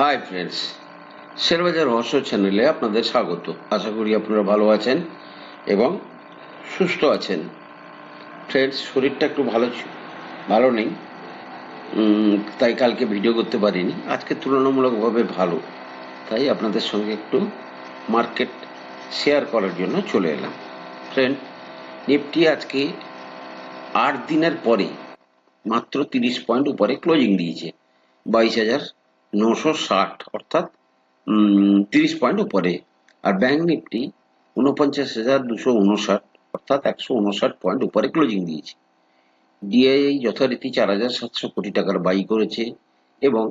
Hi friends শেয়ারবাজার রহস্য চ্যানেলে আপনাদের স্বাগত। আশা করি আপনারা ভালো আছেন এবং সুস্থ আছেন। ফ্রেন্ডস শরীরটা একটু ভালো ভালো নেই। তাই কালকে ভিডিও করতে পারিনি। আজকে তুলনামূলকভাবে ভালো। তাই আপনাদের সঙ্গে একটু মার্কেট শেয়ার করার জন্য চলে এলাম। ফ্রেন্ড নিফটি আজকে আট দিনের পরে মাত্র তিরিশ পয়েন্ট উপরে ক্লোজিং দিয়েছে। বাইশ হাজার নশো ষাট, অর্থাৎ তিরিশ পয়েন্ট উপরে। আর ব্যাংক নিফটি উনপঞ্চাশ হাজার দুশো উনষাট অর্থাৎ একশো উনষাট পয়েন্ট উপরে ক্লোজিং দিয়েছে। ডিআইআই যথারীতি চার হাজার সাতশো কোটি টাকার বাই করেছে এবং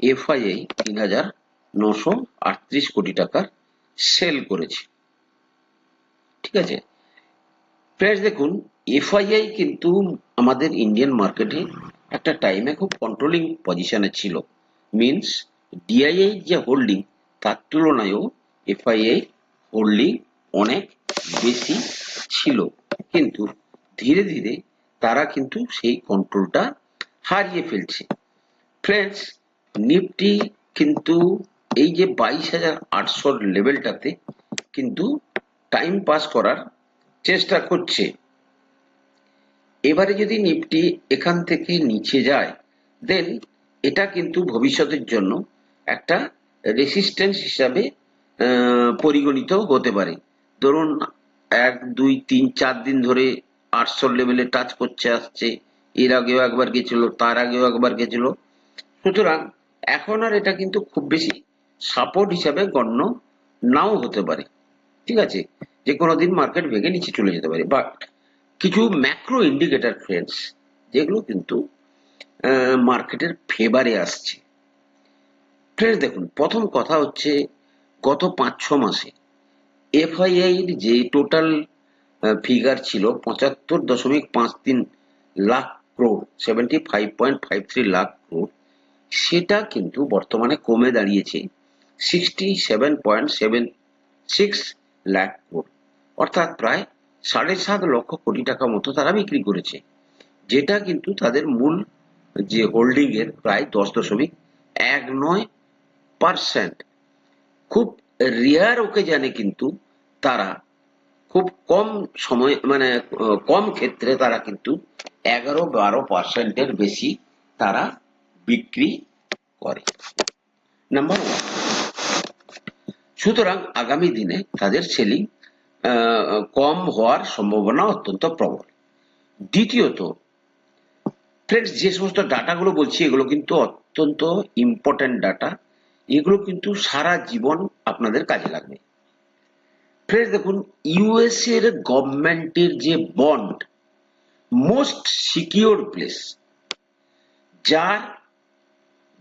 এফআইআই তিন হাজার নশো আটত্রিশ কোটি টাকার সেল করেছে। ঠিক আছে? প্রাইস দেখুন এফআইআই কিন্তু আমাদের ইন্ডিয়ান মার্কেটে একটা টাইমে খুব কন্ট্রোলিং পজিশনে ছিল। মিনস ডিআইআই যে হোল্ডিং তার তুলনায়ও এফআইআই হোল্ডিং অনেক বেশি ছিল। কিন্তু ধীরে ধীরে তারা কিন্তু সেই কন্ট্রোলটা হারিয়ে ফেলছে। ফ্রেন্ডস নিফটি কিন্তু এই যে বাইশ হাজার আটশোর লেভেলটাতে কিন্তু টাইম পাস করার চেষ্টা করছে। এবারে যদি নিফটি এখান থেকে নিচে যায় দেন এটা কিন্তু ভবিষ্যতের জন্য একটা রেসিস্ট্যান্স হিসাবে পরিগণিত হতে পারে। ধরুন, এক, দুই, তিন, চার দিন ধরে আটশো লেভেলে টাচ করছে, আসছে, এর আগেও একবার গেছিল, তার আগেও একবার গেছিল। সুতরাং এখন আর এটা কিন্তু খুব বেশি সাপোর্ট হিসাবে গণ্য নাও হতে পারে। ঠিক আছে? যে কোনো দিন মার্কেট ভেঙে নিচে চলে যেতে পারে। বাট কিছু ম্যাক্রো ইন্ডিকেটর ফ্রেন্ডস যেগুলো কিন্তু মার্কেটের ফেভারে আসছে। ফ্রেন্ডস দেখুন, প্রথম কথা হচ্ছে গত পাঁচ ছ মাসে এফআইআই যে টোটাল ফিগার ছিল পঁচাত্তর দশমিক পাঁচ তিন lakh crore seventy five point five three lakh crore সেটা কিন্তু বর্তমানে কমে দাঁড়িয়েছে sixty seven point seven six lakh crore অর্থাৎ প্রায় সাড়ে সাত লক্ষ কোটি টাকা মতো তারা বিক্রি করেছে, যেটা কিন্তু তাদের মূল যে হোল্ডিং এর প্রায় দশ দশমিক এক নয় পার্সেন্ট খুব রেয়ার ওকেজানে কিন্তু তারা খুব কম সময় মানে কম ক্ষেত্রে তারা কিন্তু এগারো বারো পার্সেন্টের বেশি তারা বিক্রি করে। নাম্বার ওয়ান সুতরাং আগামী দিনে তাদের সেলিং কম হওয়ার সম্ভাবনা অত্যন্ত প্রবল। দ্বিতীয়ত ফ্রেন্ডস যে সমস্ত ডাটাগুলো বলছি, এগুলো কিন্তু অত্যন্ত ইম্পর্ট্যান্ট ডাটা এগুলো কিন্তু সারা জীবন আপনাদের কাজে লাগবে। ফ্রেন্ডস দেখুন ইউএস এর গভর্নমেন্টের যে বন্ড মোস্ট সিকিউর প্লেস যার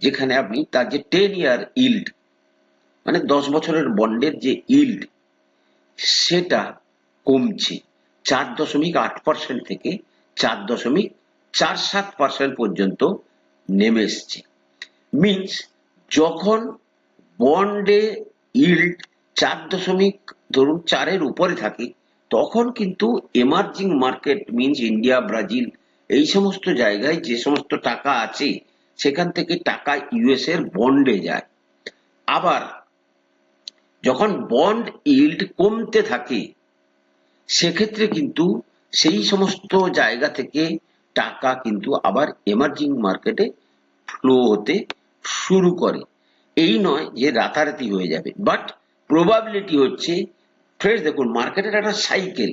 যেখানে আপনি, তার যে টেন ইয়ার ইল্ড মানে দশ বছরের বন্ডের যে ইল্ড সেটা কমছে। চার দশমিক আট পার্সেন্ট থেকে চার দশমিক চার সাত পার্সেন্ট পর্যন্ত নেমে এসছে। মিনস যখন বন্ডে ইল্ড চার দশমিক, ধরুন চারের উপরে থাকে, তখন কিন্তু emerging market means India Brazil এই সমস্ত জায়গায় যে সমস্ত টাকা আছে, সেখান থেকে টাকা ইউএস এর বন্ডে যায়। আবার যখন বন্ড ইল্ড কমতে থাকে, সেক্ষেত্রে কিন্তু সেই সমস্ত জায়গা থেকে টাকা কিন্তু আবার এমার্জিং মার্কেটে ফ্লো হতে শুরু করে। এই নয় যে রাতারাতি হয়ে যাবে বাট প্রবাবিলিটি হচ্ছে ফ্রেন্ডস দেখুন মার্কেটের একটা সাইকেল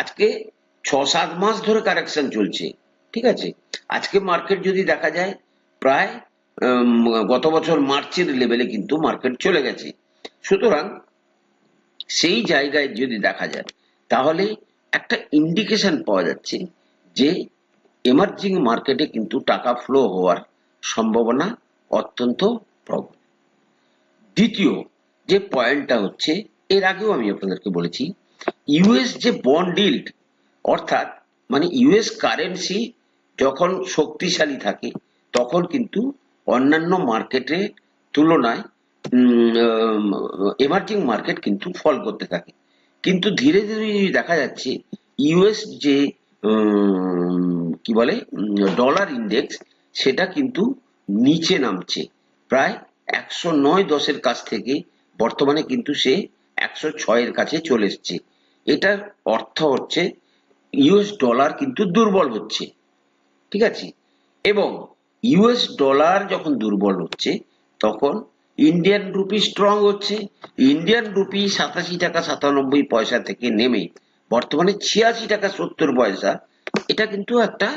আজকে ছ সাত মাস ধরে কারেকশন চলছে, ঠিক আছে? আজকে মার্কেট যদি দেখা যায়, প্রায় গত বছর মার্চের লেভেলে কিন্তু মার্কেট চলে গেছে। সুতরাং সেই জায়গায় যদি দেখা যায়, তাহলে একটা ইন্ডিকেশন পাওয়া যাচ্ছে যে এমার্জিং মার্কেটে কিন্তু টাকা ফ্লো হওয়ার সম্ভাবনা অত্যন্ত প্রবল দ্বিতীয় যে পয়েন্টটা হচ্ছে, এর আগেও আমি আপনাদেরকে বলেছি ইউএস যে বন্ড ইল্ড অর্থাৎ মানে ইউএস কারেন্সি যখন শক্তিশালী থাকে, তখন কিন্তু অন্যান্য মার্কেটের তুলনায় এমার্জিং মার্কেট কিন্তু ফল করতে থাকে। কিন্তু ধীরে ধীরে দেখা যাচ্ছে ইউএস যে কি বলে ডলার ইন্ডেক্স সেটা কিন্তু নিচে নামছে। প্রায় একশো নয় দশের কাছ থেকে বর্তমানে কিন্তু সে একশো ছয়ের কাছে চলে এসছে। এটার অর্থ হচ্ছে ইউএস ডলার কিন্তু দুর্বল হচ্ছে। ঠিক আছে? এবং ইউএস ডলার যখন দুর্বল হচ্ছে, তখন ইন্ডিয়ান রুপি স্ট্রং হচ্ছে। ইন্ডিয়ান রুপি সাতাশি টাকা সাতানব্বই পয়সা থেকে নেমে বর্তমানে ছিয়াশি টাকা সত্তর পয়সা এটা কিন্তু একটা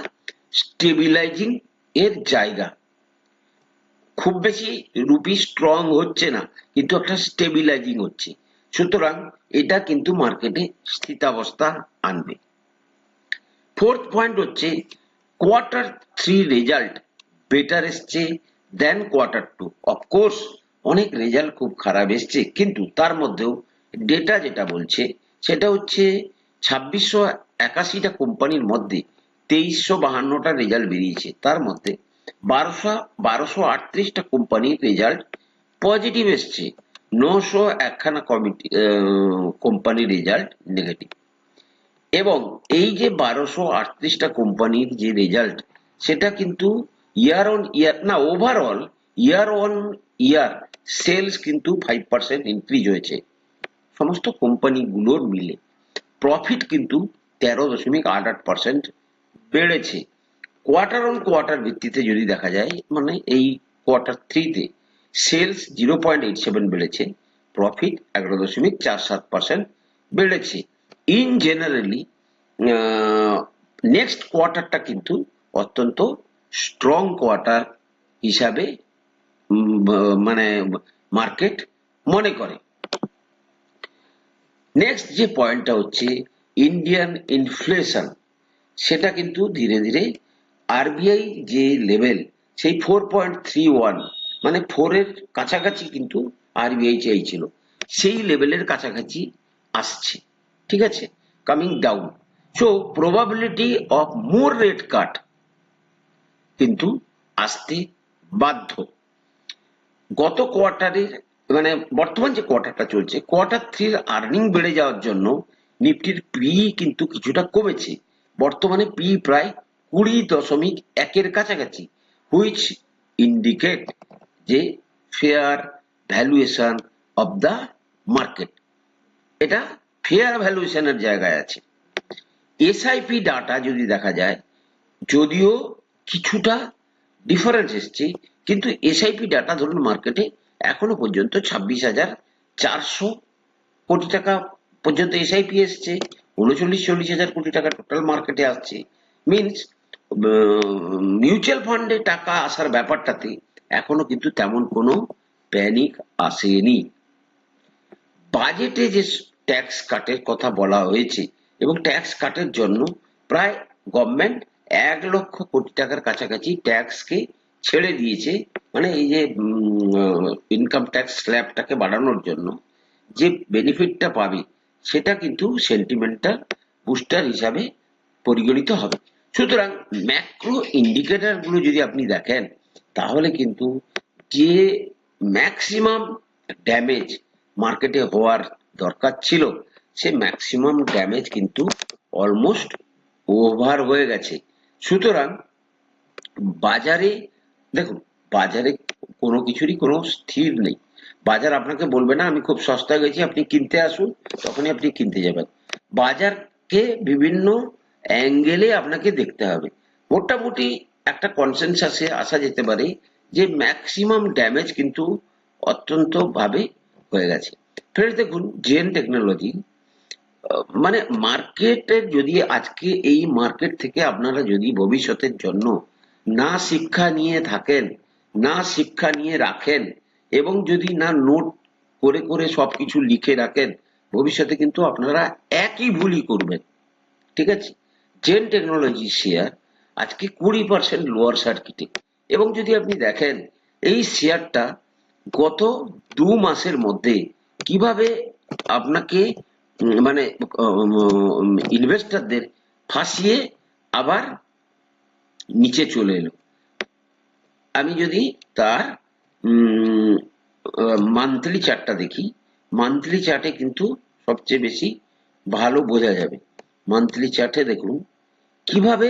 স্টেবিলাইজিং এর জায়গা। খুব বেশি রুপি স্ট্রং হচ্ছে না, কিন্তু একটা স্টেবিলাইজিং হচ্ছে। সুতরাং এটা কিন্তু মার্কেটে স্থিতাবস্থা আনবে। ফোর্থ পয়েন্ট হচ্ছে কোয়ার্টার থ্রি রেজাল্ট বেটার এসছে then quarter two of course অনেক রেজাল্ট খুব খারাপ এসছে, কিন্তু তার মধ্যেও ডেটা যেটা বলছে, সেটা হচ্ছে ছাব্বিশশো একাশিটা কোম্পানির মধ্যে তেইশশো বাহান্নটা রেজাল্ট বেরিয়েছে। তার মধ্যে বারোশো বারোশো আটত্রিশটা কোম্পানির রেজাল্ট পজিটিভ এসছে। নশো একখানা কমিটি কোম্পানির রেজাল্ট নেগেটিভ এবং এই যে বারোশো আটত্রিশটা কোম্পানির যে রেজাল্ট সেটা কিন্তু ইয়ার অন ইয়ার না overall year on year sales কিন্তু ফাইভ পার্সেন্ট ইনক্রিজ হয়েছে। সমস্ত কোম্পানিগুলোর মিলে। প্রফিট কিন্তু তেরো দশমিক আট আট পার্সেন্ট বেড়েছে। কোয়ার্টার অন কোয়ার্টার ভিত্তিতে যদি দেখা যায় মানে এই কোয়ার্টার থ্রিতে sales zero point eight seven বেড়েছে প্রফিট এগারো দশমিক চার সাত পার্সেন্ট বেড়েছে। ইন জেনারেলি নেক্সট কোয়ার্টারটা কিন্তু অত্যন্ত স্ট্রং কোয়ার্টার হিসাবে মানে মার্কেট মনে করে। নেক্সট যে পয়েন্টটা হচ্ছে ইন্ডিয়ান ইনফ্লেশন সেটা কিন্তু ধীরে ধীরে আরবিআই যে লেভেল সেই ফোর পয়েন্ট থ্রি ওয়ান মানে ফোরের কাছাকাছি কিন্তু আরবিআই চাইছিল, সেই লেভেলের কাছাকাছি আসছে, ঠিক আছে? Coming down so probability of more rate cut কিন্তু আসতে বাধ্য। গত কোয়ার্টারের মানে বর্তমান যে কোয়ার্টারটা চলছে কোয়ার্টার থ্রির আর্নিং বেড়ে যাওয়ার জন্য নিফটির পি কিন্তু কিছুটা কমেছে। বর্তমানে পি প্রায় কুড়ি দশমিক একের কাছাকাছি হুইচ ইন্ডিকেট যে fair valuation of the market এটা ফেয়ার ভ্যালুয়েশনের জায়গায় আছে। এসআইপি ডাটা যদি দেখা যায়, যদিও কিছুটা ডিফারেন্স এসছে, কিন্তু এসআইপি ডাটা ধরুন মার্কেটে এখনও পর্যন্ত ছাব্বিশ হাজার চারশো কোটি টাকা পর্যন্ত এসআইপি এসছে, উনচল্লিশ, চল্লিশ হাজার কোটি টাকা টোটাল মার্কেটে আসছে। মিনস মিউচুয়াল ফান্ডে টাকা আসার ব্যাপারটাতে এখনও কিন্তু তেমন কোনো প্যানিক আসেনি। বাজেটে যে ট্যাক্স কাটের কথা বলা হয়েছে এবং ট্যাক্স কাটের জন্য প্রায় গভর্নমেন্ট এক লক্ষ কোটি টাকার কাছাকাছি ট্যাক্সকে ছেড়ে দিয়েছে। মানে এই যে ইনকাম ট্যাক্স স্ল্যাবটাকে বাড়ানোর জন্য যে বেনিফিটটা পাবে সেটা কিন্তু সেন্টিমেন্টাল বুস্টার হিসাবে পরিগণিত হবে। সুতরাং ম্যাক্রো ইন্ডিকেটরগুলো যদি আপনি দেখেন, তাহলে কিন্তু যে ম্যাক্সিমাম ড্যামেজ মার্কেটে হওয়ার দরকার ছিল, সে ম্যাক্সিমাম ড্যামেজ কিন্তু অলমোস্ট ওভার হয়ে গেছে। সুতরাং বাজারে, দেখুন, বাজারে কোনো কিছুরই কোনো স্থির নেই। বাজার আপনাকে বলবে, না, আমি খুব সস্তা গেছি, আপনি কিনতে আসুন। তখনই আপনি কিনতে যাবেন। বাজারকে বিভিন্ন অ্যাঙ্গেলে আপনাকে দেখতে হবে। মোটামুটি একটা কনসেনসাসে আসা যেতে পারে যে, ম্যাক্সিমাম ড্যামেজ কিন্তু অত্যন্ত ভাবে হয়ে গেছে। ফ্রেন্ডস দেখুন, জেন টেকনোলজি মানে মার্কেটের যদি আজকে এই মার্কেট থেকে আপনারা যদি ভবিষ্যতের জন্য না শিক্ষা নিয়ে থাকেন, না শিক্ষা নিয়ে রাখেন এবং যদি না নোট করে করে সবকিছু লিখে রাখেন, ভবিষ্যতে কিন্তু আপনারা একই ভুলই করবেন। ঠিক আছে? জেন টেকনোলজি শেয়ার আজকে কুড়ি পার্সেন্ট লোয়ার সার্কিটে এবং যদি আপনি দেখেন, এই শেয়ারটা গত দু মাসের মধ্যে কীভাবে আপনাকে মানে ইনভেস্টরদের ফাঁসিয়ে আবার নিচে চলে এলো। আমি যদি তার মান্থলি চার্টটা দেখি। মান্থলি চার্টে কিন্তু সবচেয়ে বেশি ভালো বোঝা যাবে। মান্থলি চার্টে দেখুন, কীভাবে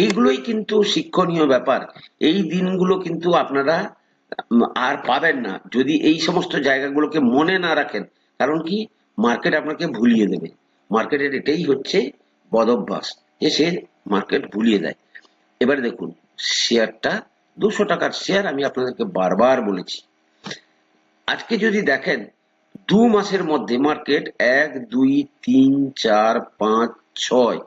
এইগুলোই কিন্তু শিক্ষণীয় ব্যাপার। এই দিনগুলো কিন্তু আপনারা আর পাবেন না। যদি এই সমস্ত জায়গাগুলোকে মনে না রাখেন, কারণ কি? মার্কেট আপনাকে ভুলিয়ে দেবে। মার্কেটের এটাই হচ্ছে বদভ্যাস, যে সে মার্কেট ভুলিয়ে দেয়। এবারে দেখুন শেয়ারটা দুশো টাকার শেয়ার আমি আপনাদেরকে বারবার বলেছি। আজকে যদি দেখেন, দু মাসের মধ্যে মার্কেট এক, দুই, তিন, চার, পাঁচ, ছয়,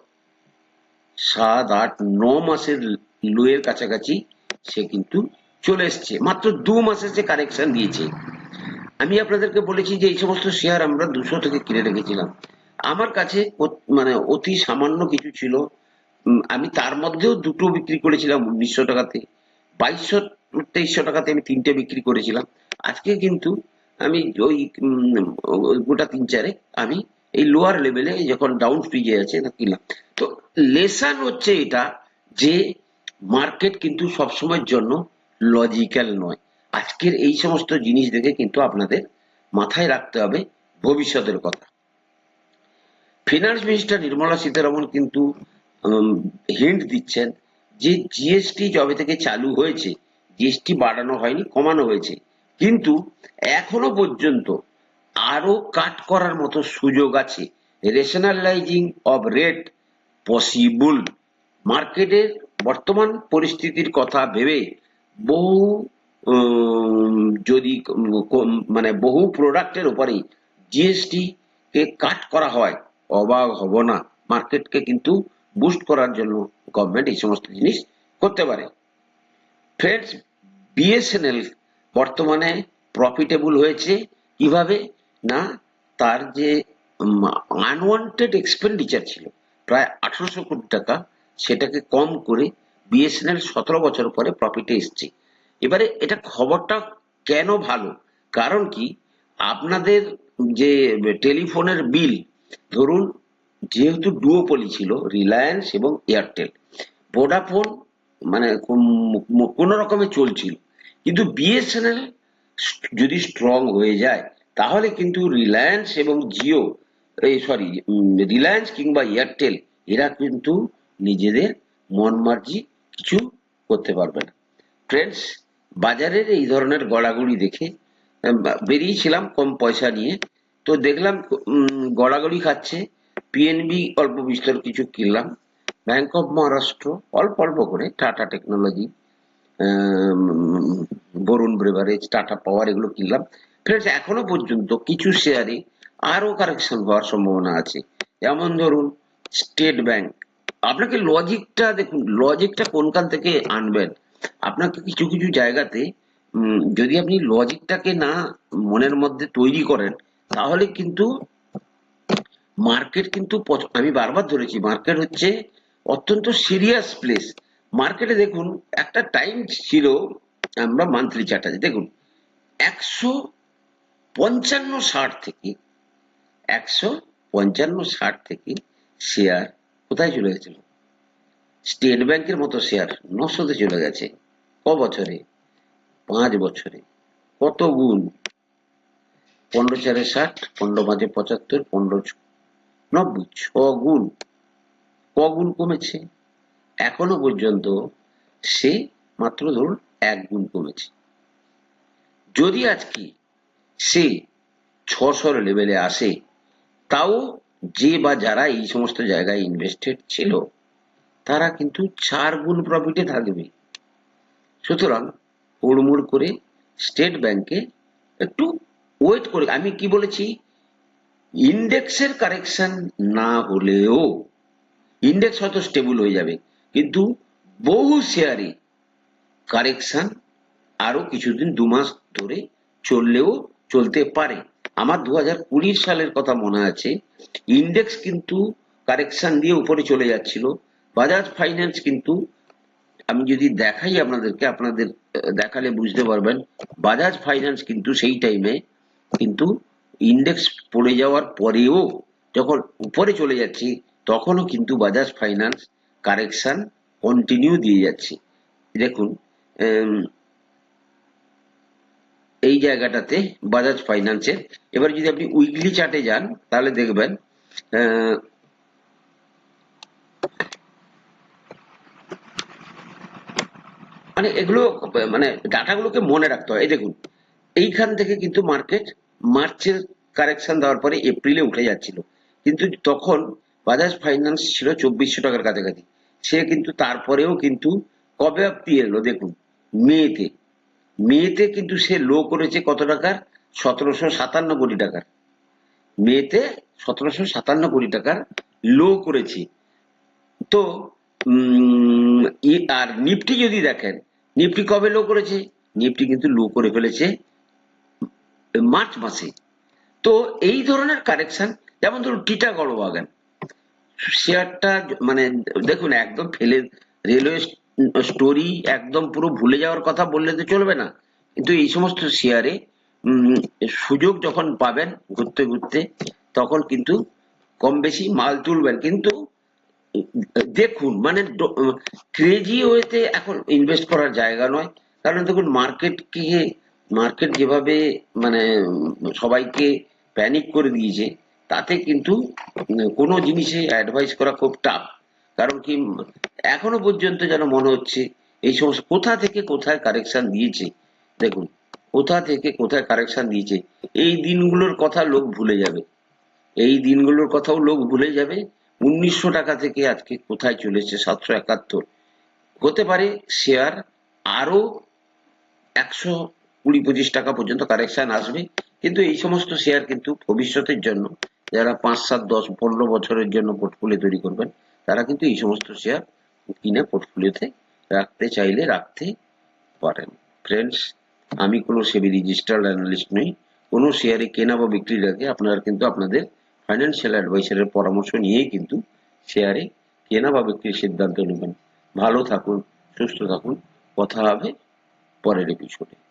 সাত, আট, ন মাসের লোয়ের কাছাকাছি সে কিন্তু চলে এসছে। মাত্র দু মাসে সে কারেকশন দিয়েছে। আমি আপনাদেরকে বলেছি যে এই সমস্ত শেয়ার আমরা দুশো থেকে কিনে রেখেছিলাম। আমার কাছে মানে অতি সামান্য কিছু ছিল। আমি তার মধ্যেও দুটো বিক্রি করেছিলাম উনিশশো টাকাতে। বাইশশো, তেইশশো টাকাতে আমি তিনটে বিক্রি করেছিলাম। আজকে কিন্তু আমি ওই গোটা তিন চারে আমি এই লোয়ার লেভেলে যখন ডাউন ফ্রিজে আছে কিনলাম। তো লেসান হচ্ছে এটা যে মার্কেট কিন্তু সবসময়ের জন্য লজিক্যাল নয়। আজকের এই সমস্ত জিনিস দেখে কিন্তু আপনাদের মাথায় রাখতে হবে ভবিষ্যতের কথা। ফিনান্স মিনিস্টার নির্মলা সীতারামন কিন্তু হিন্ট দিচ্ছেন যে জিএসটি যবে থেকে চালু হয়েছে জিএসটি বাড়ানো হয়নি, কমানো হয়েছে। কিন্তু এখনও পর্যন্ত আরও কাট করার মতো সুযোগ আছে। রেশনালাইজিং অফ রেট পসিবল মার্কেটের বর্তমান পরিস্থিতির কথা ভেবে বহু যদি মানে বহু প্রোডাক্টের উপরেই জিএসটি কে কাট করা হয়, অবাক হব না। মার্কেটকে কিন্তু বুস্ট করার জন্য গভর্নমেন্ট এই সমস্ত জিনিস করতে পারে। ফ্রেন্ডস বিএসএনএল বর্তমানে প্রফিটেবল হয়েছে কীভাবে? না, তার যে আনওয়ান্টেড এক্সপেন্ডিচার ছিল, প্রায় আঠারোশো কোটি টাকা, সেটাকে কম করে বিএসএনএল সতেরো বছর পরে প্রফিটে এসছে। এবারে এটা খবরটা কেন ভালো? কারণ কি? আপনাদের যে টেলিফোনের বিল ধরুন যেহেতু ডুওপলি ছিল রিলায়েন্স এবং এয়ারটেল ভোডাফোন মানে কোন রকমে চলছিল। কিন্তু বিএসএনএল যদি স্ট্রং হয়ে যায়, তাহলে কিন্তু রিলায়েন্স এবং জিও এই সরি রিলায়েন্স কিংবা এয়ারটেল এরা কিন্তু নিজেদের মন মার্জি কিছু করতে পারবে না। ফ্রেন্ডস বাজারের এই ধরনের গড়াগড়ি দেখে বেরিয়েছিলাম কম পয়সা নিয়ে। তো দেখলাম গড়াগড়ি খাচ্ছে পিএনবি অল্প বিস্তর কিছু কিনলাম। ব্যাংক অফ মহারাষ্ট্র অল্প অল্প করে Tata technology Varun beverage Tata power এগুলো কিনলাম। ফ্রেন্ডস এখনও পর্যন্ত কিছু শেয়ারে আরও কারেকশন হওয়ার সম্ভাবনা আছে। যেমন ধরুন স্টেট ব্যাংক আপনাকে লজিকটা দেখুন লজিকটা কোনখান থেকে আনবেন? আপনাকে কিছু কিছু জায়গাতে যদি আপনি লজিকটাকে না মনের মধ্যে তৈরি করেন, তাহলে কিন্তু মার্কেট কিন্তু আমি বারবার ধরেছি মার্কেট হচ্ছে অত্যন্ত সিরিয়াস প্লেস মার্কেটে দেখুন, একটা টাইম ছিল আমরা মান্থলি চার্ট আছে। দেখুন, একশো পঞ্চান্ন ষাট থেকে, একশো পঞ্চান্ন ষাট থেকে শেয়ার কোথায় চলে গেছিল? স্টেট ব্যাংকের মতো শেয়ার নশোতে চলে গেছে। ক বছরে? পাঁচ বছরে। কত গুণ? পনেরো চারে ষাট, পনেরো পাঁচে পঁচাত্তর, পনেরো নব্বই, ছ গুণ। ক গুণ কমেছে। এখনও পর্যন্ত সে মাত্র ধরুন এক গুণ কমেছে। যদি আজকে সে ছশোর লেভেলে আসে, তাও যে বা যারা এই সমস্ত জায়গায় ইনভেস্টেড ছিল, তারা কিন্তু চার গুণ প্রফিটে থাকবে। সুতরাং হুড়মুড় করে স্টেট ব্যাংকে একটু ওয়েট করে, আমি কি বলেছি? ইন্ডেক্সের কারেকশন না হলেও ইন্ডেক্স হয়তো স্টেবল হয়ে যাবে। কিন্তু বহু শেয়ারে কারেকশন আরও কিছুদিন, দু মাস ধরে চললেও চলতে পারে। আমার দু হাজার কুড়ি সালের কথা মনে আছে ইন্ডেক্স কিন্তু কারেকশন দিয়ে উপরে চলে যাচ্ছিল। বাজাজ ফাইন্যান্স কিন্তু আমি যদি দেখাই আপনাদেরকে, আপনাদের দেখালে বুঝতে পারবেন, বাজাজ ফাইন্যান্স কিন্তু সেই টাইমে কিন্তু ইন্ডেক্স পড়ে যাওয়ার পরেও যখন উপরে চলে যাচ্ছে, তখনও কিন্তু বাজাজ ফাইন্যান্স কারেকশন কন্টিনিউ দিয়ে যাচ্ছে। দেখুন এই জায়গাটাতে বাজাজ ফাইন্যান্সের এবার যদি আপনি উইকলি চার্টে যান, তাহলে দেখবেন মানে এগুলো মানে ডাটাগুলোকে মনে রাখতে হয়। এই দেখুন, এইখান থেকে কিন্তু মার্কেট মার্চের কারেকশন দেওয়ার পরে এপ্রিলে উঠে যাচ্ছিল। কিন্তু তখন বাজাজ ফাইন্যান্স ছিল চব্বিশশো টাকার কাছাকাছি। সে কিন্তু তারপরেও কিন্তু কবে অব্দি এলো দেখুন, মেতে। মেতে কিন্তু সে লো করেছে কত টাকার? সতেরোশো সাতান্ন কোটি টাকার। মেতে সতেরোশো সাতান্ন কোটি টাকার লো করেছে। তো আর নিফটি যদি দেখেন, নিফটি কবে লো করেছে? নিফটি কিন্তু লো করে ফেলেছে মার্চ মাসে। তো এই ধরনের কারেকশন, যেমন ধরুন টিটাগড় বাগান শেয়ারটা মানে দেখুন, একদম ফেলে, রেলওয়ে স্টোরি একদম পুরো ভুলে যাওয়ার কথা বললে তো চলবে না। কিন্তু এই সমস্ত শেয়ারে সুযোগ যখন পাবেন ঘুরতে ঘুরতে, তখন কিন্তু কম বেশি মাল তুলবেন। কিন্তু, দেখুন মানে ক্রেজি ওয়েতে এখন ইনভেস্ট করার জায়গা নয়। কারণ দেখুন মার্কেটকে মার্কেট যেভাবে মানে সবাইকে প্যানিক করে দিয়েছে, তাতে কিন্তু কোনো জিনিসে অ্যাডভাইস করা খুব টাফ কারণ কি, এখনও পর্যন্ত যেন মনে হচ্ছে, এই সমস্ত, কোথা থেকে কোথায় কারেকশন দিয়েছে? দেখুন, কোথা থেকে কোথায় কারেকশন দিয়েছে? এই দিনগুলোর কথা লোক ভুলে যাবে। এই দিনগুলোর কথাও লোক ভুলে যাবে, উনিশশো টাকা থেকে আজকে কোথায় চলেছে সাতশো একাত্তর? হতে পারে শেয়ার আরও একশো কুড়ি পঁচিশ টাকা পর্যন্ত কারেকশন আসবে। কিন্তু এই সমস্ত শেয়ার কিন্তু ভবিষ্যতের জন্য, যারা পাঁচ সাত দশ, পনেরো বছরের জন্য পোর্টফোলিও তৈরি করবেন, তারা কিন্তু এই সমস্ত শেয়ার কিনে পোর্টফোলিওতে রাখতে চাইলে রাখতে পারেন। ফ্রেন্ডস আমি কোনো সেবি রেজিস্টার্ড অ্যানালিস্ট নই। কোনো শেয়ারে কেনা বা বিক্রির আগে আপনারা কিন্তু আপনাদের ফাইন্যান্সিয়াল অ্যাডভাইসারের পরামর্শ নিয়েই কিন্তু শেয়ারে কেনা বা বিক্রির সিদ্ধান্ত নেবেন। ভালো থাকুন, সুস্থ থাকুন। কথা হবে পরের এপিসোডে